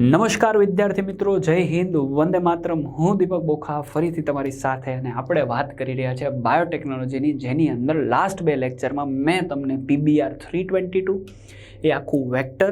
નમસ્કાર વિદ્યાર્થી મિત્રો, જય હિન્દ. વંદે માતરમ. હું દીપક બોખા ફરીથી તમારી સાથે અને આપણે વાત કરી રહ્યા છીએ બાયોટેકનોલોજીની, જેની અંદર લાસ્ટ બે લેક્ચરમાં મેં તમને પીબીઆર થ્રી ટ્વેન્ટી ટુ એ આખું વેક્ટર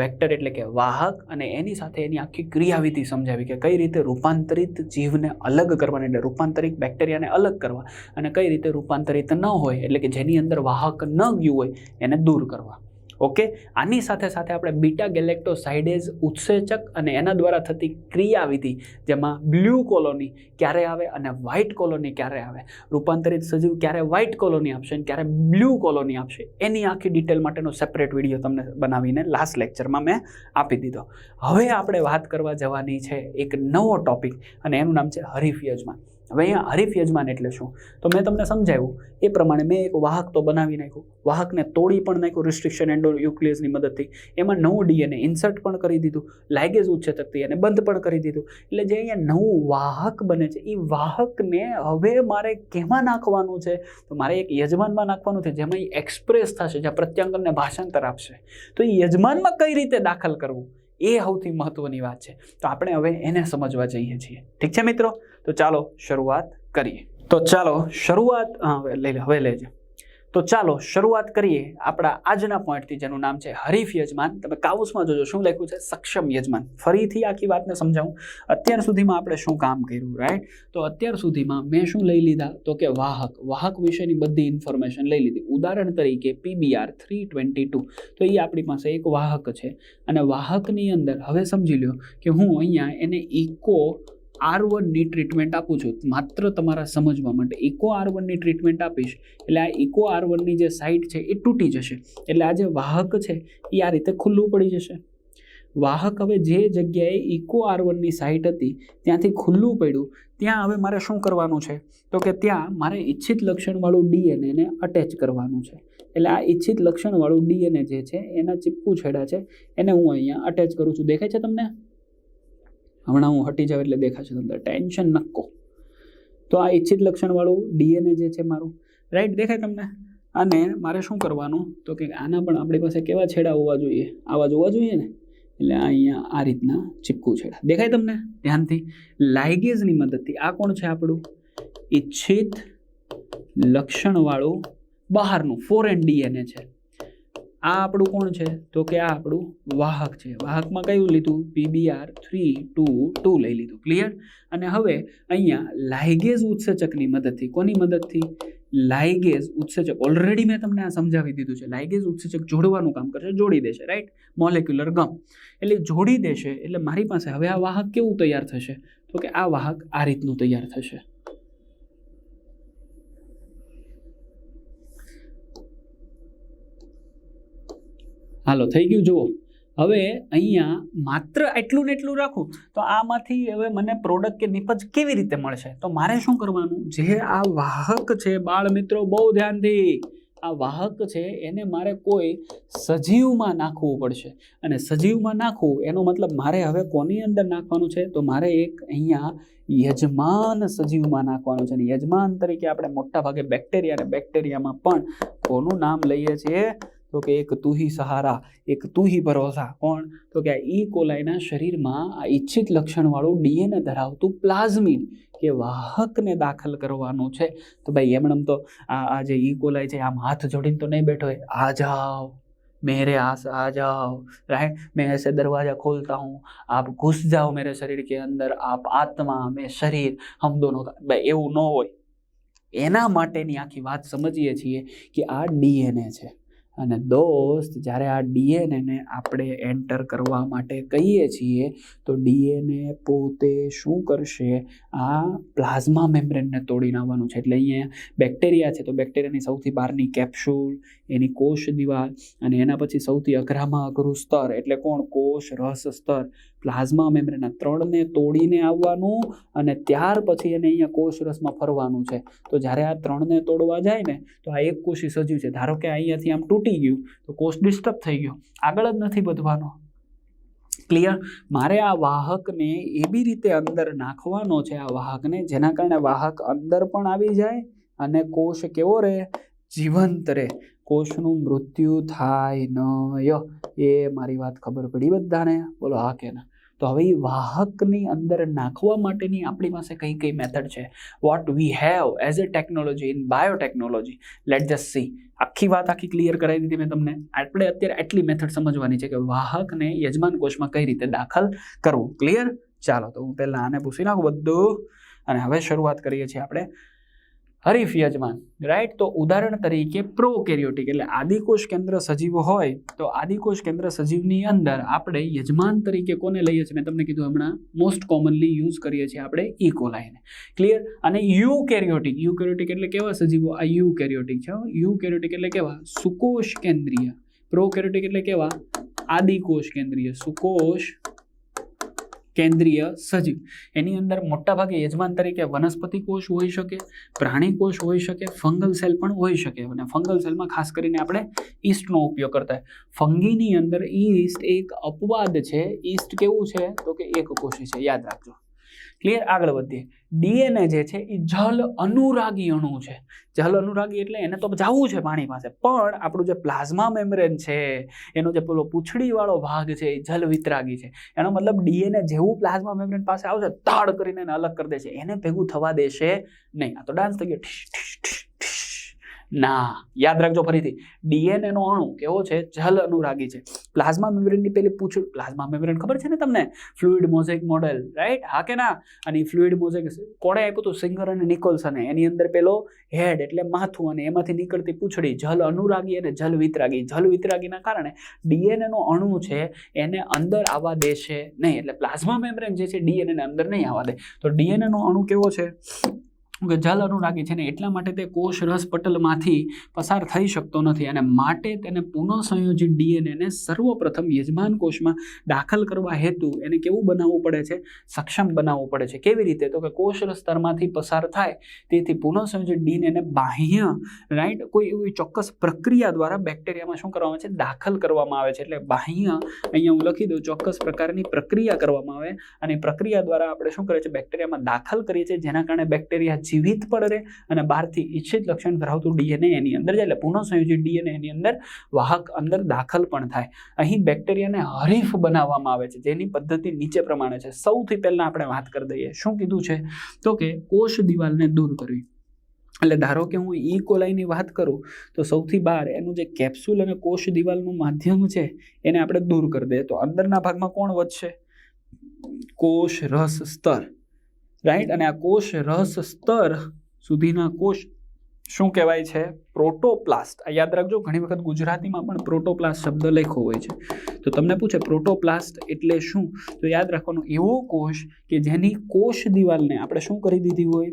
વેક્ટર એટલે કે વાહક, અને એની સાથે એની આખી ક્રિયાવિધિ સમજાવી કે કઈ રીતે રૂપાંતરિત જીવને અલગ કરવાની, એટલે રૂપાંતરિત બેક્ટેરિયાને અલગ કરવા, અને કઈ રીતે રૂપાંતરિત ન હોય, એટલે કે જેની અંદર વાહક ન ગયું હોય, એને દૂર કરવા. ઓકે? આની સાથે સાથે આપણે બીટા ગેલેક્ટોસાઇડેઝ ઉત્સેચક અને એના દ્વારા થતી ક્રિયાવિધિ, જેમાં બ્લુ કોલોની ક્યારે આવે અને વ્હાઇટ કોલોની ક્યારે આવે? રૂપાંતરિત સજીવ ક્યારે વ્હાઇટ કોલોની આપશે અને ક્યારે બ્લુ કોલોની આપશે? એની આખી ડિટેલ માટેનો સેપરેટ વીડિયો તમને બનાવીને લાસ્ટ લેક્ચરમાં મેં આપી દીધો. હવે આપણે વાત કરવા જવાની છે એક નવો ટોપિક અને એનું નામ છે હરીફ યજમાન હવે અહીંયા હરીફ યજમાન એટલે શું? તો મેં તમને સમજાવ્યું એ પ્રમાણે મેં એક વાહક તો બનાવી નાખ્યું. વાહકને તોડી પણ નાખ્યું રિસ્ટ્રિક્શન એન્ડો યુક્લિયસની મદદથી. એમાં નવું ડીએનએ ઇન્સર્ટ પણ કરી દીધું લાઇગેજ ઉચ્છેદકથી એને બંધ પણ કરી દીધું. એટલે જે અહીંયા નવું વાહક બને છે એ વાહકને હવે મારે કેમાં નાખવાનું છે? તો મારે એક યજમાનમાં નાખવાનું છે જેમાં એ એક્સપ્રેસ થશે જ્યાં પ્રત્યાંગનને ભાષાંતર આપશે. તો એ યજમાનમાં કઈ રીતે દાખલ કરવું? એ સૌથી મહત્વની વાત છે. તો આપણે હવે એને સમજવા જઈએ છીએ. ઠીક છે મિત્રો? તો ચાલો શરૂઆત કરીએ. તો ચાલો શરૂઆત હવે લઈ હવે લેજે તો ચાલો શરૂઆત કરીએ આપણા આજના પોઈન્ટથી, જેનું નામ છે હરીફ યજમાન. તમે કાઉસમાં જોજો શું લખ્યું છે? સક્ષમ યજમાન. ફરીથી આખી વાતને સમજાવું. અત્યાર સુધીમાં આપણે શું કામ કર્યું રાઈટ તો અત્યાર સુધીમાં મેં શું લઈ લીધા? તો કે વાહક. વાહક વિશેની બધી ઇન્ફોર્મેશન લઈ લીધી. ઉદાહરણ તરીકે પીબીઆર થ્રી ટ્વેન્ટી ટુ. તો એ આપણી પાસે એક વાહક છે. અને વાહકની અંદર, હવે સમજી લ્યો કે હું અહીંયા એને ઇકો આર વનની ટ્રીટમેન્ટ આપું છું. માત્ર તમારા સમજવા માટે. ઇકો આર વનની ટ્રીટમેન્ટ આપીશ. એટલે આ ઇકો આર વનની જે સાઇટ છે, એ તૂટી જશે. એટલે આ જે વાહક છે, એ આ રીતે ખુલ્લું પડી જશે. વાહક હવે જે જગ્યાએ ઇકો આર વનની સાઇટ હતી, ત્યાંથી ખુલ્લું પડ્યું. ત્યાં હવે મારે શું કરવાનું છે? તો કે ત્યાં મારે ઈચ્છિત લક્ષણવાળું ડીએનએને અટેચ કરવાનું છે. એટલે આ ઈચ્છિત લક્ષણવાળું ડીએનએ જે છે, એના ચીપકું છેડા છે, એને હું અહીંયા અટેચ કરું છું. દેખાય છે તમને? હમણાં હું હટી જાઉં એટલે દેખાશે તમને ટેન્શન નક્કો. તો આ ઈચ્છિત લક્ષણવાળું ડીએનએ જે છે મારું. રાઈટ દેખાય તમને? અને મારે શું કરવાનું? તો કે આના પણ આપણી પાસે કેવા છેડા હોવા જોઈએ? આવા જ હોવા જોઈએ ને? એટલે અહીંયા આ રીતના ચીપકું છેડા. દેખાય તમને? ધ્યાનથી. લાઇગેઝની મદદથી. આ કોણ છે આપણું? ઈચ્છિત લક્ષણવાળું બહારનું ફોરેન ડીએનએ છે. આ આપણું કોણ છે? તો કે આ આપણું વાહક છે. વાહકમાં કયું લીધું? પીબીઆર થ્રી ટુ ટુ લઈ લીધું. ક્લિયર અને હવે અહીંયા લાઇગેઝ ઉત્સેચકની મદદથી, કોની મદદથી? લાઇગેઝ ઉત્સેચક. ઓલરેડી મેં તમને આ સમજાવી દીધું છે. લાઇગેઝ ઉત્સેચક જોડવાનું કામ કરશે. જોડી દેશે રાઈટ મોલેક્યુલર ગમ એટલે જોડી દેશે, એટલે મારી પાસે હવે આ વાહક કેવું તૈયાર થશે? તો કે આ વાહક આ રીતનું તૈયાર થશે. હાલો, થઈ ગયું, જુઓ. હવે અહીંયા માત્ર એટલું ને એટલું રાખું, તો આમાંથી હવે મને પ્રોડક્ટ કે નિપજ કેવી રીતે મળશે? તો મારે શું કરવાનું? જે આ વાહક છે બાળ મિત્રો બહુ ધ્યાનથી. આ વાહક છે, એને મારે કોઈ સજીવમાં નાખવું પડશે. અને સજીવમાં નાખવું, એનો મતલબ મારે હવે કોની અંદર નાખવાનું છે? તો મારે એક અહીંયા યજમાન સજીવમાં નાખવાનું છે. અને યજમાન તરીકે આપણે મોટા ભાગે બેક્ટેરિયા અને બેક્ટેરિયામાં પણ કોનું નામ લઈએ છીએ તો કે એક તુહી સહારા એક તુહી ભરોસા કોણ તો કે આ ઈ કોલાઈના શરીરમાં આ ઈચ્છિત લક્ષણવાળું ડીએનએ ધરાવતું પ્લાઝમિડ કે વાહકને દાખલ કરવાનું છે તો ભાઈ એમણમ તો આ આ જે ઈ કોલાઈ છે આમ હાથ જોડીને તો નહીં બેઠો હોય આ જાઓ मेरे आस आ जाओ राइट मैं ऐसे दरवाज़ा खोलता हूँ आप घुस जाओ मेरे शरीर के अंदर आप आत्मा मैं शरीर हम दोनों का ભાઈ એવું ન હોય એના માટેની આખી વાત સમજીએ છીએ કે આ ડીએનએ છે અને દોસ્ત, જ્યારે આ ડીએનએને આપણે એન્ટર કરવા માટે કહીએ છીએ, તો ડીએનએ પોતે શું કરશે? આ પ્લાઝમા મેમ્બ્રેનને તોડીને આવવાનું છે. એટલે અહીંયા બેક્ટેરિયા છે, તો બેક્ટેરિયાની સૌથી બહારની કેપ્સ્યુલ, એની કોષ દિવાલ અને એના પછી સૌથી અઘરામાં અઘરું સ્તર. એટલે કોણ? કોષ, રસ સ્તર. પ્લાઝમા મેમ્બ્રેન ત્રણને તોડીને આવવાનું અને ત્યાર પછી એને અહીંયા કોષ રસમાં ફરવાનું છે. તો જ્યારે આ ત્રણને તોડવા જાય ને, તો આ એક કોષી સજીવ છે. ધારો કે અહીંયાથી આમ તૂટી ગયું, તો કોષ ડિસ્ટર્બ થઈ ગયો. આગળ જ નથી વધવાનો. ક્લિયર? મારે આ વાહકને એવી રીતે અંદર નાખવાનો છે, આ વાહકને, જેના કારણે વાહક અંદર પણ આવી જાય અને કોષ કેવો રહે? જીવંત રહે. કોષનું મૃત્યુ થાય ન એ મારી વાત ખબર પડી બધાને. બોલો, હા કે ના? તો હવે એ વાહકની અંદર નાખવા માટેની આપણી પાસે કઈ કઈ મેથડ છે? What we have as a technology in biotechnology let just see આખી વાત આખી ક્લિયર કરાવી દીધી મેં તમને. આપણે અત્યારે આટલી મેથડ સમજવાની છે કે વાહકને યજમાન કોષમાં કઈ રીતે દાખલ કરવું. ક્લિયર ચાલો તો હું પહેલાં આને પૂછી નાખું બધું. અને હવે શરૂઆત કરીએ છીએ આપણે. હરીફ યજમાન રાઈટ તો ઉદાહરણ તરીકે પ્રોકેરિયોટિક એટલે આદિકોષ કેન્દ્ર સજીવ હોય તો આદિકોષ કેન્દ્ર સજીવની અંદર આપણે યજમાન તરીકે કોને લઈએ છીએ? મેં તમને કીધું હમણાં મોસ્ટ કોમનલી યુઝ કરીએ છીએ આપણે ઇકોલાઈને ક્લિયર અને યુ કેરિયોટિક યુ કેરિયોટિક એટલે કેવા સજીવો? આ યુ કેરિયોટિક છે યુ કેરિયોટિક એટલે કેવા? સુકોષ કેન્દ્રીય પ્રોકેરિયોટિક એટલે કેવા? આદિકોષ કેન્દ્રીય સુકોષ કેન્દ્રીય સજીવ. એની અંદર મોટાભાગે યજમાન તરીકે વનસ્પતિ કોષ હોઈ શકે, પ્રાણી કોષ હોઈ શકે, ફંગલ સેલ પણ હોઈ શકે. અને ફંગલ સેલમાં ખાસ કરીને આપણે ઈસ્ટનો ઉપયોગ કરતા હોય. ફંગીની અંદર ઈસ્ટ એક અપવાદ છે. ઈસ્ટ કેવું છે? તો કે એક કોષી છે. યાદ રાખજો. ક્લિયર આગળ વધીએ. ડીએનએ જે છે એ જલ અનુરાગી અણુ છે. જલ અનુરાગી એટલે એને તો જવું છે પાણી પાસે. પણ આપણું જે પ્લાઝમા મેમ્બ્રેન છે, એનો જે પેલો પૂંછડીવાળો ભાગ છે એ જલ વિતરાગી છે. એનો મતલબ ડીએનએ જેવું પ્લાઝમા મેમ્બ્રેન પાસે આવશે તાળ કરીને એને અલગ કરી દેશે. એને ભેગું થવા દેશે નહીં. આ તો ડાન્સ થઈ ગયો. ઠીશ ઠીશ ઠીશ. ના. યાદ રાખજો ફરીથી. ડીએનએનો અણુ કેવો છે? જલ અનુરાગી છે. પ્લાઝમા મેમ્બ્રેનની પેલી પૂછ પ્લાઝમા મેમ્બ્રેન ખબર છે ને તમને? ફ્લુઇડ મોઝેક મોડેલ રાઈટ હા કે ના? અને ફ્લુઇડ મોઝેક કોણે આપ્યું હતું સિંગર અને નિકોલ્સને. એની અંદર પેલો હેડ એટલે માથું અને એમાંથી નીકળતી પૂંછડી. જલ અનુરાગી અને જલ વિતરાગી. જલ વિતરાગીના કારણે ડીએનએનો અણુ છે, એને અંદર આવવા દેશે નહીં. એટલે પ્લાઝમા મેમ્બ્રેન જે છે ડીએનએ ને અંદર નહીં આવવા દે. તો ડીએનએ નો અણુ કેવો છે? કે જલ અનુરાગી છે ને એટલા માટે તે કોષ રસ પટલમાંથી પસાર થઈ શકતો નથી અને માટે તેને પુનઃસંયોજિત ડીએનએને સર્વપ્રથમ યજમાન કોષમાં દાખલ કરવા હેતુ એને કેવું બનાવવું પડે છે? સક્ષમ બનાવવું પડે છે. કેવી રીતે? તો કે કોષ સ્તરમાંથી પસાર થાય તેથી પુનઃસંયોજિત ડીએનએને બાહ્ય રાઈટ કોઈ એવી ચોક્કસ પ્રક્રિયા દ્વારા બેક્ટેરિયામાં શું કરવામાં આવે છે? દાખલ કરવામાં આવે છે. એટલે બાહ્ય, અહીંયા હું લખી દઉં, ચોક્કસ પ્રકારની પ્રક્રિયા કરવામાં આવે અને પ્રક્રિયા દ્વારા આપણે શું કરીએ છીએ બેક્ટેરિયામાં દાખલ કરીએ છીએ. જેના કારણે બેક્ટેરિયા જીવિત પણ રહે અને બહારથી ઈચ્છિત લક્ષણ ધરાવતું ડીએનએ એની અંદર જાય એટલે પુનઃસંયોજિત ડીએનએ એની અંદર વાહક અંદર દાખલ પણ થાય. અહીં બેક્ટેરિયાને હરીફ બનાવવામાં આવે છે, જેની પદ્ધતિ નીચે પ્રમાણે છે. સૌથી પહેલાં આપણે વાત કરી દઈએ, શું કીધું છે? તો કે કોષ દિવાલને દૂર કરવી. એટલે ધારો કે હું ઈ કોલાઈની વાત કરું, તો સૌથી બહાર એનું જે કેપ્સ્યુલ અને કોષ દિવાલનું માધ્યમ છે, એને આપણે દૂર કરી દઈએ. તો અંદરના ભાગમાં કોણ વધશે? કોષ રસ સ્તર. રાઈટ અને આ કોષ રસ સ્તર સુધીના કોષ શું કહેવાય છે? પ્રોટોપ્લાસ્ટ આ યાદ રાખજો, ઘણી વખત ગુજરાતીમાં પણ પ્રોટોપ્લાસ્ટ શબ્દ લખ્યો હોય છે. તો તમને પૂછે પ્રોટોપ્લાસ્ટ એટલે શું? તો યાદ રાખવાનો એવો કોષ કે જેની કોષ દિવાલને આપણે શું કરી દીધી હોય?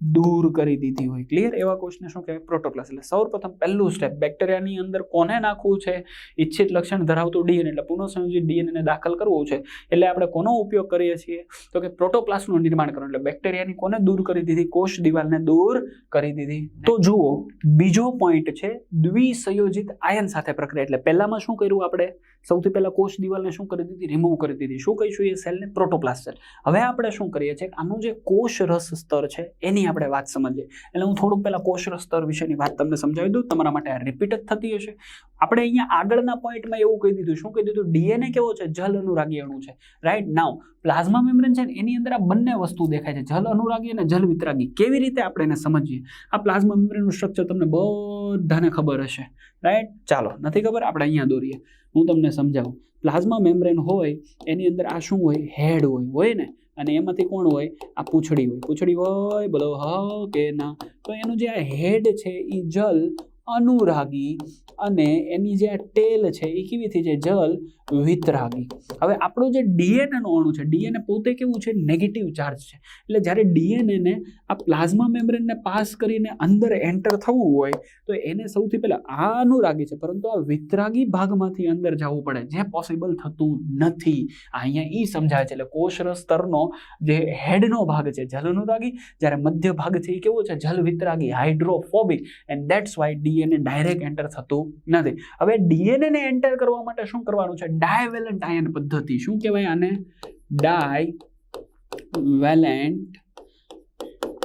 દૂર કરી દીધી હોય. ક્લિયર એવા કોષને શું કહેવાય? પ્રોટોપ્લાસ્ટ એટલે સૌપ્રથમ પહેલું સ્ટેપ બેક્ટેરિયાની અંદર કોને નાખવું છે? ઈચ્છિત લક્ષણ ધરાવતું ડીએનએ એટલે પુનઃસંયોજિત ડીએનએને દાખલ કરવું છે. એટલે આપણે કોનો ઉપયોગ કરીએ છીએ? તો કે પ્રોટોપ્લાસ્ટનું નિર્માણ કરવું એટલે બેક્ટેરિયાની કોને દૂર કરી દીધી? કોષ દિવાલને દૂર કરી દીધી. તો જુઓ, બીજો પોઈન્ટ છે દ્વિસંયોજિત આયન સાથે પ્રક્રિયા. એટલે પહેલામાં શું કર્યું આપણે? સૌથી પહેલાં કોષ દિવાલને શું કરી દીધી? રિમૂવ કરી દીધી. શું કહીશું? એ સેલને પ્રોટોપ્લાસ્ટ સેલ હવે આપણે શું કરીએ છીએ આનું જે કોષ રસ સ્તર છે, એની આપણે વાત સમજીએ. એટલે હું થોડુંક પહેલાં કોષ સ્તર વિશેની વાત તમને સમજાવી દઉં. તમારા માટે આ રિપીટ જ થતી હશે. આપણે અહીંયા આગળના પોઈન્ટમાં એવું કહી દીધું. શું કહી દીધું? ડીએનએ કેવો છે? જલ અનુરાગી અણુ છે. રાઈટ નાવ પ્લાઝમા મેમ્બ્રેન છે એની અંદર આ બંને વસ્તુ દેખાય છે. જલ અનુરાગી અને જલ વિતરાગી. કેવી રીતે આપણે એને સમજીએ? આ પ્લાઝમા મેમ્બ્રેનનું સ્ટ્રક્ચર તમને બધાને ખબર હશે. રાઈટ ચાલો, નથી ખબર? આપણે અહીંયા દોરીએ. હું તમને સમજાવું. પ્લાઝમા મેમ્બ્રેન હોય, એની અંદર આ શું હોય? હેડ હોય હોય ને? અને એમાંથી કોણ હોય? આ પૂંછડી હોય. પૂંછડી હોય, બોલો, હ, કે ના? તો એનું જે આ હેડ છે એ જલ અનુરાગી અને એની જે આ ટેલ છે એ કેવી થઈ જાય? જલ વિતરાગી. હવે આપણો જે ડીએનએનું અણુ છે, ડીએનએ પોતે કેવું છે? નેગેટિવ ચાર્જ છે. એટલે જ્યારે ડીએનએને આ પ્લાઝમા મેમ્બ્રેનને પાસ કરીને અંદર એન્ટર થવું હોય, તો એને સૌથી પહેલાં આ અનુરાગી છે, પરંતુ આ વિતરાગી ભાગમાંથી અંદર જવું પડે. જે પોસિબલ થતું નથી. અહીંયા એ સમજાય છે, એટલે કોષર સ્તરનો જે હેડનો ભાગ છે, જલ અનુરાગી. જ્યારે મધ્ય ભાગ છે એ કેવો છે? જલ વિતરાગી hydrophobic and that's why DNA direct enter થતું નથી. હવે ડીએનએને એન્ટર કરવા માટે શું કરવાનું છે? ડાયવેલન્ટ આયન પદ્ધતિ. શું કહેવાય આને? ડાયવેલેન્ટ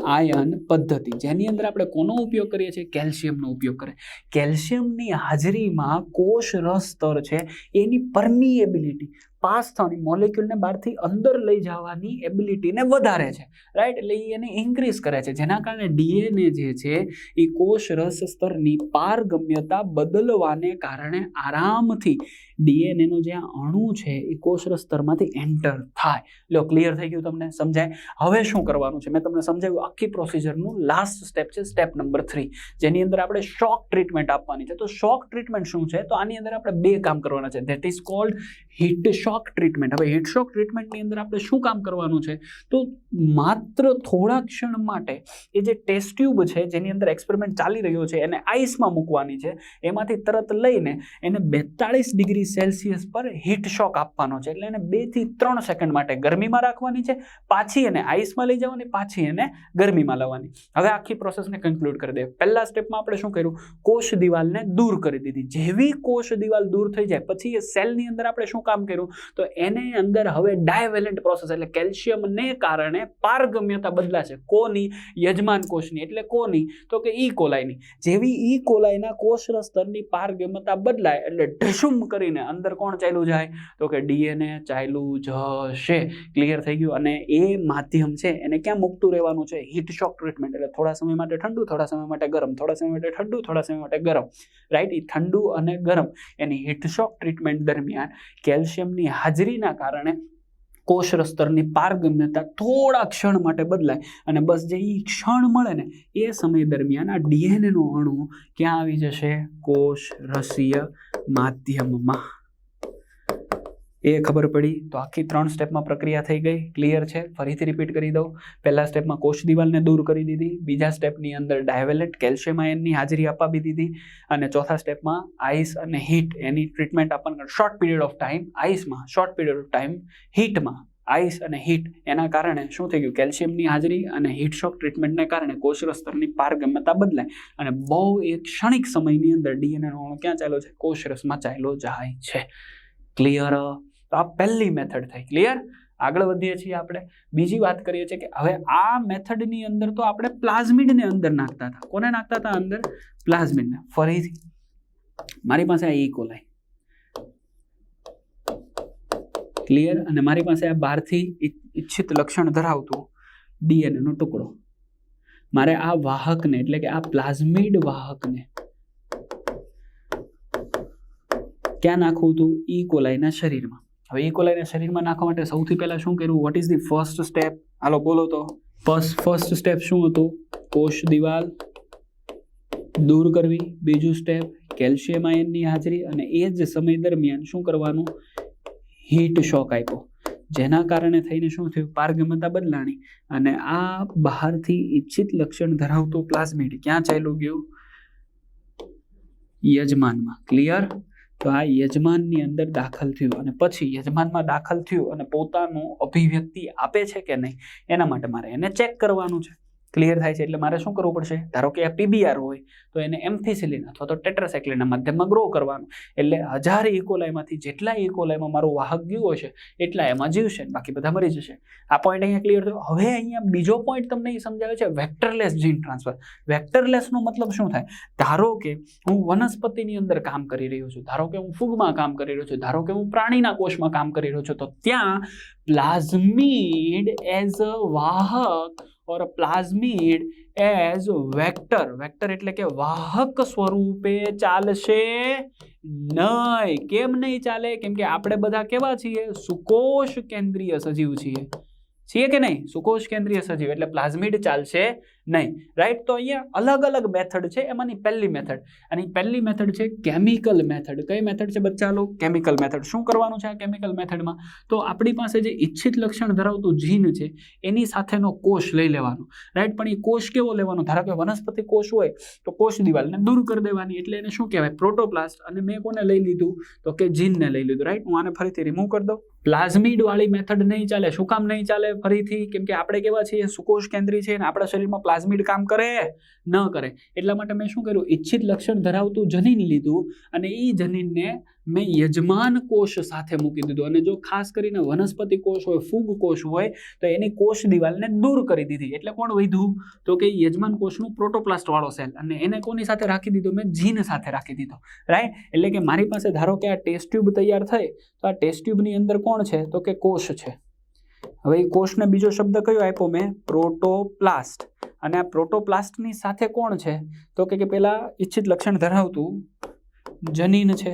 આયન પદ્ધતિ. જેની અંદર આપણે કોનો ઉપયોગ કરીએ છીએ? કેલ્શિયમનો ઉપયોગ કરે કેલ્શિયમની હાજરીમાં કોષ રસ સ્તર છે. એની પરમિએબિલિટી. પાસ થવાની મોલેક્યુલને બહારથી અંદર લઈ જવાની એબિલિટીને વધારે છે. રાઈટ એટલે એ એને ઇન્ક્રીઝ કરે છે. જેના કારણે ડીએનએ જે છે એ કોષ રસ સ્તરની પારગમ્યતા બદલવાને કારણે આરામથી ડીએનએનો જે આ અણુ છે એ કોષ રસ સ્તરમાંથી એન્ટર થાય. લો ક્લિયર થઈ ગયું તમને? સમજાય? હવે શું કરવાનું છે? મેં તમને સમજાવ્યું આખી પ્રોસિજરનું લાસ્ટ સ્ટેપ છે સ્ટેપ નંબર થ્રી જેની અંદર આપણે શોક ટ્રીટમેન્ટ આપવાની છે. તો શોક ટ્રીટમેન્ટ શું છે? તો આની અંદર આપણે બે કામ કરવાના છે. That is called heat shock treatment હવે હીટ શોક ટ્રીટમેન્ટની અંદર આપણે શું કામ કરવાનું છે? તો માત્ર થોડા ક્ષણ માટે એ જે ટેસ્ટ ટ્યુબ છે, જેની અંદર એક્સપેરિમેન્ટ ચાલી રહ્યો છે, એને આઈસમાં મૂકવાની છે. એમાંથી તરત લઈને એને બેતાળીસ ડિગ્રી સેલ્સિયસ પર હીટ શોક આપવાનો છે. એટલે એને બેથી ત્રણ સેકન્ડ માટે ગરમીમાં રાખવાની છે, પાછી એને આઈસમાં લઈ જવાની, પાછી એને ગરમીમાં લાવવાની. હવે આખી પ્રોસેસને કન્ક્લુડ કરી દે. પહેલા સ્ટેપમાં આપણે શું કર્યું? કોષ દિવાલને દૂર કરી દીધી. જેવી કોષ દિવાલ દૂર થઈ જાય, પછી એ સેલની અંદર આપણે શું કામ કર્યું? તો એને અંદર હવે ડાયવેલેન્ટ પ્રોસેસ એટલે કેલ્શિયમને કારણે પારગમ્યતા બદલાશે. કોની? યજમાન કોષની. એટલે કોની? તો કે ઈ કોલાઈની જેવી ઈ કોલાઈના કોષ સ્તરની પારગમ્યતા બદલાય એટલે ઢસુમ કરીને અંદર કોણ ચાલ્યું જાય? તો કે ડીએનએ ચાલ્યું જશે. ક્લિયર થઈ ગયું? અને એ માધ્યમ છે એને ક્યાં મૂકતું રહેવાનું છે? હીટ શોક ટ્રીટમેન્ટ એટલે થોડા સમય માટે ઠંડુ, થોડા સમય માટે ગરમ, થોડા સમય માટે ઠંડુ, થોડા સમય માટે ગરમ. રાઈટ એ ઠંડુ અને ગરમ. એની હીટ શોક ટ્રીટમેન્ટ દરમિયાન કેલ્શિયમની હાજરીના કારણે કોષ સ્તરની પારગમ્યતા થોડા ક્ષણ માટે બદલાય અને બસ જે એ ક્ષણ મળે ને, એ સમય દરમિયાન આ ડીએનએનો અણુ ક્યાં આવી જશે? કોષ રસીય માધ્યમમાં. એ ખબર પડી તો આખી ત્રણ સ્ટેપમાં પ્રક્રિયા થઈ ગઈ. ક્લિયર છે? ફરીથી રિપીટ કરી દઉં. પહેલા સ્ટેપમાં કોષ દિવાલને દૂર કરી દીધી. બીજા સ્ટેપની અંદર ડાયવેલેટ કેલ્શિયમ આયનની હાજરી અપાવી દીધી. અને ચોથા સ્ટેપમાં આઈસ અને હીટ એની ટ્રીટમેન્ટ આપણને શોર્ટ પીરિયડ ઓફ ટાઈમ આઈસમાં શોર્ટ પીરિયડ ઓફ ટાઈમ હીટમાં આઈસ અને હીટ એના કારણે શું થઈ ગયું? કેલ્શિયમની હાજરી અને હીટ શોક ટ્રીટમેન્ટને કારણે કોષ સ્તરની પારગમ્યતા બદલાય. અને બહુ એક ક્ષણિક સમયની અંદર ડીએનએ ક્યાં ચાલ્યો છે કોષ રસમાં ચાલ્યો જાય છે. ક્લિયર તો આ પહેલી મેથડ થઈ. ક્લિયર આગળ વધીએ છીએ આપણે. બીજી વાત કરીએ છીએ કે હવે આ મેથડની અંદર તો આપણે પ્લાઝમિડને અંદર નાખતા હતા. કોને નાખતા હતા? અંદર પ્લાઝમિડને ફરીથી. મારી પાસે આ ઇકોલાઈ ક્લિયર અને મારી પાસે આ બહારથી ઈચ્છિત લક્ષણ ધરાવતું ડીએનએનો ટુકડો. મારે આ વાહકને, એટલે કે આ પ્લાઝમિડ વાહકને ક્યાં નાખવું હતું? ઈ કોલાઈના શરીરમાં. હવે ઇકોલાઈને શરીરમાં નાખવા માટે સૌથી પહેલાં શું કર્યું? What is the first step હાલો, બોલો તો. ફર્સ્ટ ફર્સ્ટ સ્ટેપ શું હતું? કોષ, દિવાલ દૂર કરવી. બીજું સ્ટેપ કેલ્શિયમ આયનની હાજરી. અને એ જ સમય દરમિયાન શું કરવાનું? હીટ શોક આપ્યો. જેના કારણે થઈને શું થયું? પારગમતા બદલાણી. અને આ બહારથી ઈચ્છિત લક્ષણ ધરાવતું પ્લાઝમિડ ક્યાં ચાલ્યું ગયું? યજમાનમાં. ક્લિયર તો આ યજમાનની અંદર દાખલ થયું અને પછી યજમાનમાં દાખલ થયું અને પોતાનું અભિવ્યક્તિ આપે છે કે નહીં, એના માટે મારે એને ચેક કરવાનું છે. ક્લિયર થાય છે, એટલે મારે શું કરવું પડશે? ધારો કે આ પીબીઆર હોય, તો એને એમ્ફિસિલિન અથવા તો ટેટ્રાસાઇક્લિનના માધ્યમમાં ગ્રો કરવાનું. એટલે હજાર ઇકોલાઈમાંથી જેટલા ઇકોલાઈમાં મારું વાહક ગયું હશે, એટલા એમાં જીવશે બાકી બધા મરી જશે. આ પોઈન્ટ અહીંયા ક્લિયર થયો. હવે અહીંયા બીજો પોઈન્ટ તમને એ સમજાવે છે વેક્ટરલેસ જીન ટ્રાન્સફર વેક્ટરલેસનો મતલબ શું થાય? ધારો કે હું વનસ્પતિની અંદર કામ કરી રહ્યો છું, ધારો કે હું ફૂગમાં કામ કરી રહ્યો છું, ધારો કે હું પ્રાણીના કોષમાં કામ કરી રહ્યો છું, તો ત્યાં પ્લાઝમીડ એઝ અ વાહક or plasmid as vector vector એટલે કે વાહક સ્વરૂપે ચાલશે નહીં. કેમ નહીં ચાલે? કેમ કે આપણે બધા કેવા છીએ? સુકોષ કેન્દ્રીય સજીવ છીએ. છીએ કે નહીં? સુકોષ કેન્દ્રીય સજીવ. એટલે પ્લાઝમિડ ચાલશે નહીં. રાઈટ તો અહીંયા અલગ અલગ મેથડ છે એમાંની પહેલી મેથડ અને પહેલી મેથડ છે કેમિકલ મેથડ કઈ મેથડ છે બચ્ચા લો? કેમિકલ મેથડ શું કરવાનું છે આ કેમિકલ મેથડમાં તો આપણી પાસે જે ઈચ્છિત લક્ષણ ધરાવતું જીન છે, એની સાથેનો કોષ લઈ લેવાનો. રાઈટ પણ એ કોષ કેવો લેવાનો? ધારો કે વનસ્પતિ કોષ હોય, તો કોષ દિવાલને દૂર કરી દેવાની. એટલે એને શું કહેવાય? પ્રોટોપ્લાસ્ટ અને મેં કોને લઈ લીધું? તો કે જીનને લઈ લીધું. રાઈટ હું આને ફરીથી રિમૂવ કરી દઉં. પ્લાઝમિડવાળી મેથડ નહીં ચાલે. શું કામ નહીં ચાલે? ફરીથી? કેમ કે આપણે કેવા છીએ? સુકોષ કેન્દ્રી છે? અને આપણા શરીરમાં પ્લાઝમિડ કામ કરે, ન કરે. એટલા માટે મેં શું કર્યું? ઈચ્છિત લક્ષણ ધરાવતું જનીન લીધું અને એ જનીનને મેં યજમાન કોષ સાથે મૂકી દીધું. અને જો ખાસ કરીને વનસ્પતિ કોષ હોય, ફૂગ કોષ હોય, તો એની કોષ દિવાલને દૂર કરી દીધી. એટલે કોણ વધ્યું? તો કે યજમાન કોષનું પ્રોટોપ્લાસ્ટ વાળો સેલ. અને એને કોની સાથે રાખી દીધો? મેં જીન સાથે રાખી દીધો. રાઈટ? એટલે કે મારી પાસે ધારો કે આ ટેસ્ટ ટ્યુબ તૈયાર થઈ, તો આ ટેસ્ટ ટ્યુબની અંદર કોણ છે? તો કે કોષ છે. હવે એ કોષને બીજો શબ્દ કયો આપ્યો મેં? પ્રોટોપ્લાસ્ટ. અને આ પ્રોટોપ્લાસ્ટની સાથે કોણ છે? તો કે પેલા ઈચ્છિત લક્ષણ ધરાવતું જનીન છે.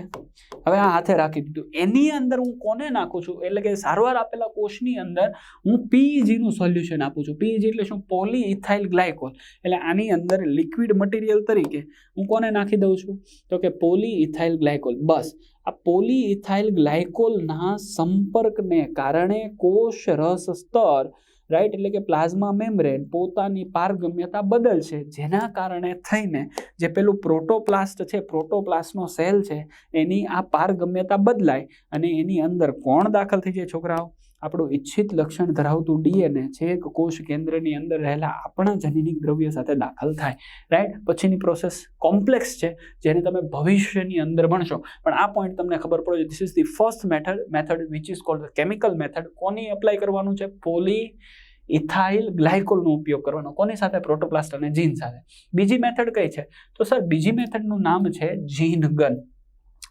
હવે આ હાથે રાખી દીધું. એની અંદર હું કોને નાખું છું? એટલે કે સારવાર આપેલા કોષની અંદર હું પીઈજીનું સોલ્યુશન આપું છું. પીઈજી એટલે શું? Poly ethyl glycol. એટલે આની અંદર લિક્વિડ મટીરિયલ તરીકે હું કોને નાખી દઉં છું? તો કે પોલી ઇથાઇલ ગ્લાયકોલ. બસ. આ પોલી ઇથાઇલ ગ્લાયકોલના સંપર્કને કારણે કોષ રસ સ્તર રાઈટ એટલે કે પ્લાઝમા મેમ્બ્રેન પોતાની પારગમ્યતા બદલશે. જેના કારણે થઈને જે પેલું પ્રોટોપ્લાસ્ટ છે, પ્રોટોપ્લાસ્ટનો સેલ છે, એની આ પારગમ્યતા બદલાય અને એની અંદર કોણ દાખલ થઈ જાય છોકરાઓ? આપણું ઈચ્છિત લક્ષણ ધરાવતું ડીએનએ છેક કોષ કેન્દ્રની અંદર રહેલા આપણા જનીનિક દ્રવ્ય સાથે દાખલ થાય. રાઈટ પછીની પ્રોસેસ કોમ્પ્લેક્સ છે, જેને તમે ભવિષ્યની અંદર ભણશો. પણ આ પોઈન્ટ તમને ખબર પડે this is the first method method which is called chemical method કોની એપ્લાય કરવાનું છે? પોલી ઇથાઇલ ગ્લાયકોલનો ઉપયોગ કરવાનો. કોની સાથે? પ્રોટોપ્લાસ્ટ અને જીન સાથે. બીજી મેથડ કઈ છે? તો સર બીજી મેથડનું નામ છે જીન ગન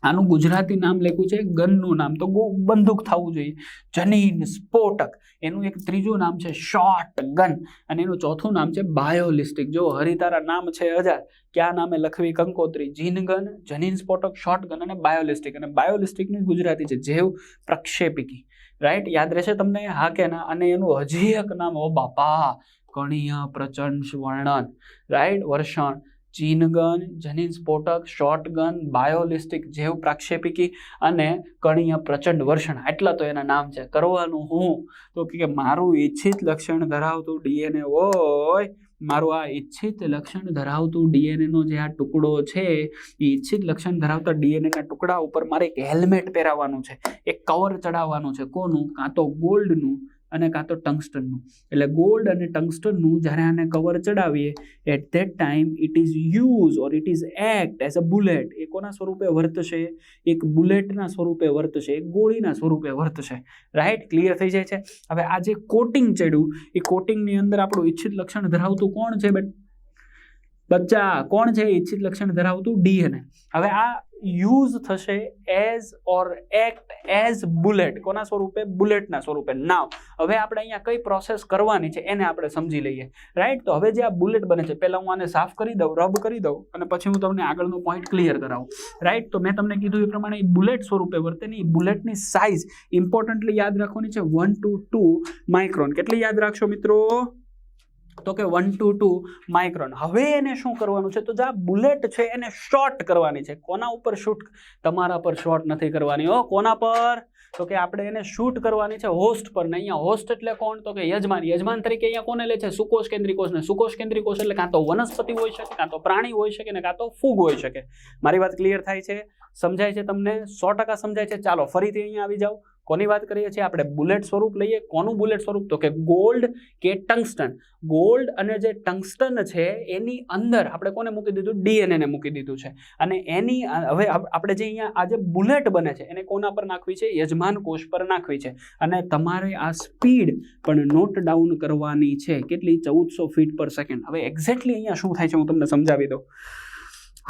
આનું ગુજરાતી નામ લખ્યું છે, ગનનું નામ. તો ગો બંદૂક થવું જોઈએ. જનીન, સ્ફોટક. એનું એક ત્રીજું નામ છે શોર્ટ ગન. અને એનું ચોથું નામ છે, બાયોલિસ્ટિક. જો હરિતારા નામ છે હજાર, ક્યાં નામે લખવી કંકોત્રી? જીન ગન, જનીન, સ્ફોટક શોર્ટ ગન અને બાયોલિસ્ટિક. અને બાયોલિસ્ટિકનું ગુજરાતી છે, જેવ પ્રક્ષેપિકી. રાઈટ? યાદ રહેશે તમને હા કે ના? અને એનું હજી એક નામ, ઓ બાપા કણીય પ્રચંડ વર્ણન. રાઈટ? વર્ષણ. ચીનગન જનીન સ્ફોટક શોર્ટગન બાયોલિસ્ટિક જેવ પ્રાક્ષેપિકી અને કણીય પ્રચંડ વર્ષણ. આટલા તો એના નામ છે. કરવાનું હું? તો કે મારું ઈચ્છિત લક્ષણ ધરાવતું ડીએનએ હોય, મારું આ ઈચ્છિત લક્ષણ ધરાવતું ડીએનએનો જે આ ટુકડો છે, એ ઈચ્છિત લક્ષણ ધરાવતા ડીએનએના ટુકડા ઉપર મારે એક હેલ્મેટ પહેરાવવાનું છે. એક કવર ચડાવવાનું છે. કોનું? કાં તો ગોલ્ડનું? અને કાં તો ટંગસ્ટનનું એટલે ગોલ્ડ અને ટંગસ્ટનનું જ્યારે આને cover ચડાવીએ at that time it is use or it is act as a bullet એ કોના સ્વરૂપે વર્તશે? એક બુલેટના સ્વરૂપે વર્તશે, એક ગોળીના સ્વરૂપે વર્તશે. રાઈટ ક્લિયર થઈ જાય છે? હવે આ જે કોટિંગ ચડ્યું, એ કોટિંગની અંદર આપણું ઈચ્છિત લક્ષણ ધરાવતું કોણ છે? બેટ બચ્ચા કોણ છે ઈચ્છિત લક્ષણ ધરાવતું? ડીએનએ હવે આ યુઝ થશે as or act as bullet. કોના સ્વરૂપે? બુલેટના સ્વરૂપે. નાવ હવે આપણે અહીંયા કઈ પ્રોસેસ કરવાની છે એને આપણે સમજી લઈએ. રાઈટ તો હવે જે આ બુલેટ બને છે, પહેલાં હું આને સાફ કરી દઉં, રબ કરી દઉં, અને પછી હું તમને આગળનો પોઈન્ટ ક્લિયર કરાવું. રાઈટ તો મેં તમને કીધું એ પ્રમાણે બુલેટ સ્વરૂપે વર્તે ને બુલેટની સાઇઝ ઇમ્પોર્ટન્ટલી યાદ રાખવાની છે. વન ટુ ટુ માઇક્રોન કેટલી યાદ રાખશો મિત્રો? તો કે વન ટુ ટુ માઇક્રોન હવે એને શું કરવાનું છે? તો જે આ બુલેટ છે એને શોર્ટ કરવાની છે. કોના ઉપર શૂટ તમારા પર શોર્ટ નથી કરવાની. હો, કોના પર? તો કે આપણે એને શૂટ કરવાની છે હોસ્ટ પર. ને અહીંયા હોસ્ટ એટલે કોણ? તો કે યજમાન. યજમાન તરીકે અહીંયા કોને લે છે? સુકોષ કેન્દ્રી કોષને સુકોષ કેન્દ્રી કોષ એટલે કાં તો વનસ્પતિ હોઈ શકે, કાં તો પ્રાણી હોઈ શકે ને કાં તો ફૂગ હોઈ શકે. મારી વાત ક્લિયર થાય છે? સમજાય છે તમને? સો ટકા સમજાય છે? ચાલો, ફરીથી અહીંયા આવી જાઓ. કોની વાત કરીએ છીએ? આપણે બુલેટ સ્વરૂપ લઈએ. કોનું બુલેટ સ્વરૂપ? તો કે ગોલ્ડ કે ટંગસ્ટન. ગોલ્ડ અને જે ટંગસ્ટન છે, એની અંદર આપણે કોને મૂકી દીધું? ડીએનએને મૂકી દીધું છે. અને એની હવે આપણે જે અહીંયા આ જે બુલેટ બને છે, એને કોના પર નાખવી છે? યજમાન કોષ પર નાખવી છે. અને તમારે આ સ્પીડ પણ નોટ ડાઉન કરવાની છે. કેટલી? ચૌદસો ફીટ પર સેકન્ડ. હવે એક્ઝેક્ટલી અહીંયા શું થાય છે હું તમને સમજાવી દઉં.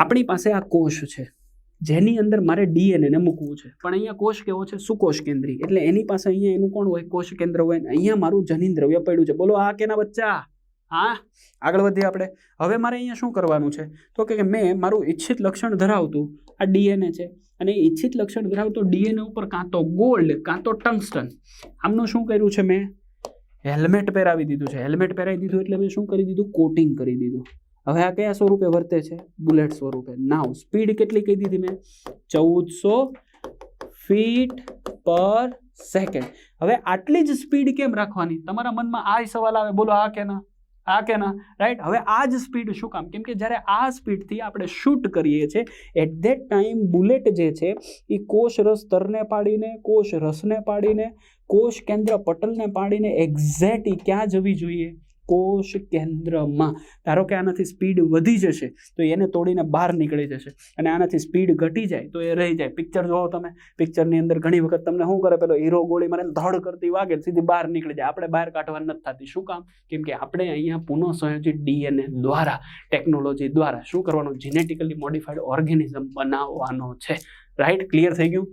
આપણી પાસે આ કોષ છે. જેની અંદર મારે ડીએનએને મૂકવું છે. પણ અહીંયા કોષ કેવો છે? સુકોષ કેન્દ્રી એટલે એની પાસે અહીંયા એનું કોણ હોય? કોષ કેન્દ્ર હોય. અહીંયા મારું જનીન દ્રવ્ય પડ્યું છે. બોલો, આ કેના બચ્ચા? હા? આગળ વધીએ આપણે. હવે મારે અહીંયા શું કરવાનું છે? તો કે મેં મારું ઈચ્છિત લક્ષણ ધરાવતું આ ડીએનએ છે. અને ઈચ્છિત લક્ષણ ધરાવતો ડીએનએ ઉપર કાં તો ગોલ્ડ કાં તો ટંગસ્ટન. આમનું શું કર્યું છે મેં? હેલ્મેટ પહેરાવી દીધું છે. હેલ્મેટ પહેરાવી દીધું એટલે મેં શું કરી દીધું? કોટિંગ કરી દીધું. હવે આ કયા સ્વરૂપે વર્તે છે? બુલેટ સ્વરૂપે. નાવ સ્પીડ કેટલી કહી દીધી મેં? ચૌદસો ફીટ પર સેકન્ડ. હવે આટલી જ સ્પીડ કેમ રાખવાની? તમારા મનમાં આ સવાલ આવે, બોલો આ કે ના આ કે ના રાઈટ હવે આ જ સ્પીડ શું કામ? કેમ કે જ્યારે આ સ્પીડથી આપણે શૂટ કરીએ છીએ એટ ધેટ ટાઈમ બુલેટ જે છે, એ કોષ રસ તરને પાડીને, કોષ રસને પાડીને, કોષ કેન્દ્ર પટલને પાડીને એક્ઝેક્ટ એ ક્યાં જવી જોઈએ? કોષ કેન્દ્રમાં. ધારો કે આનાથી સ્પીડ વધી જશે, તો એને તોડીને બહાર નીકળી જશે. અને આનાથી સ્પીડ ઘટી જાય, તો એ રહી જાય. પિક્ચર જોવો તમે. પિક્ચરની અંદર ઘણી વખત તમને શું કરે, પેલો હીરો ગોળી મારે ધડ કરતી વાગે, સીધી બહાર નીકળી જાય. આપણે બહાર કાઢવા નથી થતી. શું કામ? કેમ કે આપણે અહીંયા પુનઃસંયોજિત ડીએનએ દ્વારા ટેકનોલોજી દ્વારા શું કરવાનું? જીનેટિકલી મોડિફાઈડ ઓર્ગેનિઝમ બનાવવાનો છે. રાઈટ ક્લિયર થઈ ગયું?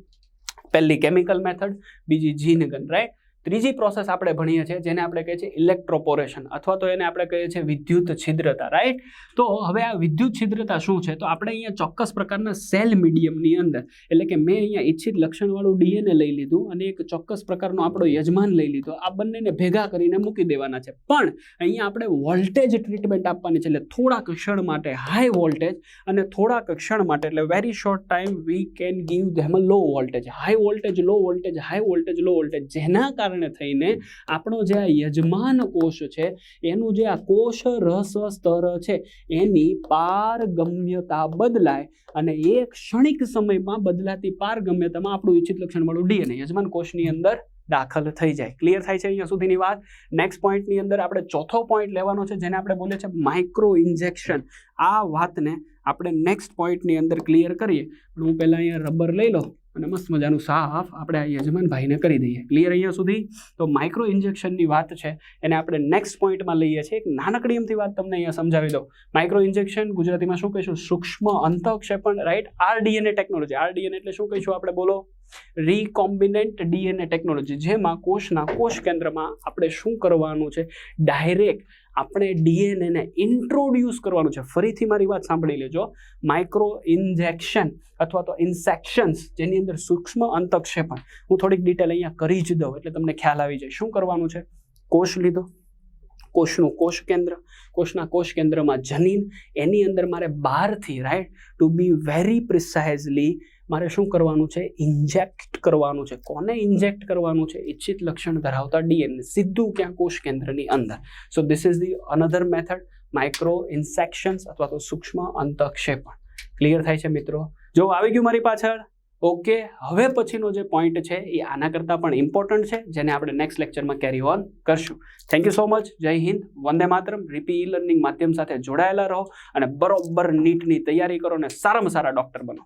પહેલી કેમિકલ મેથડ બીજી જીનગન રાઈટ ત્રીજી પ્રોસેસ આપણે ભણીએ છીએ, જેને આપણે કહીએ છીએ ઇલેક્ટ્રોપોરેશન અથવા તો એને આપણે કહીએ છીએ વિદ્યુત છિદ્રતા રાઈટ તો હવે આ વિદ્યુત છિદ્રતા શું છે? તો આપણે અહીંયા ચોક્કસ પ્રકારના સેલ મીડિયમની અંદર, એટલે કે મેં અહીંયા ઈચ્છિત લક્ષણવાળું ડીએનએ લઈ લીધું અને એક ચોક્કસ પ્રકારનો આપણો યજમાન લઈ લીધો. આ બંનેને ભેગા કરીને મૂકી દેવાના છે. પણ અહીંયા આપણે વોલ્ટેજ ટ્રીટમેન્ટ આપવાની છે, એટલે થોડાક ક્ષણ માટે હાઈ વોલ્ટેજ અને થોડાક ક્ષણ માટે, એટલે very short time we can give them low voltage high voltage low voltage high voltage low voltage જેના કારણે થઈને આપણો જે આ યજમાન કોષ છે, એનું જે આ કોષ રસ સ્તર છે, એની પારગમ્યતા બદલાય અને એ ક્ષણિક સમયમાં બદલાતી પારગમ્યતામાં આપણું ઈચ્છિત લક્ષણવાળું ડીએનએ, યજમાન કોષની અંદર દાખલ થઈ જાય. ક્લિયર થાય છે અહીંયા સુધીની વાત. નેક્સ્ટ પોઈન્ટની અંદર આપણે ચોથો પોઈન્ટ લેવાનો છે, જેને આપણે બોલીએ છીએ માઇક્રો ઇન્જેક્શન આ વાતને આપણે નેક્સ્ટ પોઈન્ટની અંદર ક્લિયર કરીએ. પણ હું પહેલાં અહીંયા રબર લઈ લઉં. અને મસ્ત મજાનું સાફ આપણે આ યજમાન ભાઈને કરી દઈએ. ક્લિયર અહીંયા સુધી? તો માઇક્રો ઇન્જેક્શનની વાત છે. એને આપણે નેક્સ્ટ પોઈન્ટમાં લઈએ છીએ. એક નાનકડી એમથી વાત તમને અહીંયા સમજાવી દઉં. માઇક્રો ઇન્જેક્શન ગુજરાતીમાં શું કહીશું? સૂક્ષ્મ અંતક્ષેપણ રાઈટ આરડીએનએ ટેકનોલોજી આરડીએનએ એટલે શું કહીશું આપણે? બોલો. રીકોમ્બિનેન્ટ ડીએનએ ટેકનોલોજી જેમાં કોષના કોષ કેન્દ્રમાં આપણે શું કરવાનું છે? ડાયરેક્ટ આપણે ડીએનએને ઇન્ટ્રોડ્યુસ કરવાનું છે. ફરીથી મારી વાત સાંભળી લેજો. માઇક્રો ઇન્જેક્શન અથવા તો ઇન્સેક્શન્સ જેની અંદર સૂક્ષ્મ અંતક્ષેપણ. હું થોડીક ડિટેલ અહીંયા કરી જ દઉં, એટલે તમને ખ્યાલ આવી જાય. શું કરવાનું છે? કોષ લીધો. કોષનું કોષ કેન્દ્ર. કોષના કોષ કેન્દ્રમાં જનીન. એની અંદર મારે બહારથી right to be very precisely મારે શું કરવાનું છે? ઇન્જેક્ટ કરવાનું છે. કોને ઇન્જેક્ટ કરવાનું છે? ઈચ્છિત લક્ષણ ધરાવતા ડીએનએ, સીધું ક્યાં કોષ કેન્દ્રની અંદર. So this is the another method micro injections અથવા તો સૂક્ષ્મ અંતક્ષેપણ. ક્લિયર થાય છે મિત્રો? જો આવી ગયું મારી પાછળ? ઓકે હવે પછીનો જે પોઈન્ટ છે, એ આના કરતાં પણ ઇમ્પોર્ટન્ટ છે, જેને આપણે નેક્સ્ટ લેક્ચરમાં કેરી ઓન કરશું. થેન્ક યુ સો મચ જય હિન્દ. વંદે માતરમ. રીપી ઈ લર્નિંગ માધ્યમ સાથે જોડાયેલા રહો અને બરોબર નીટની તૈયારી કરો અને સારામાં સારા ડૉક્ટર બનો.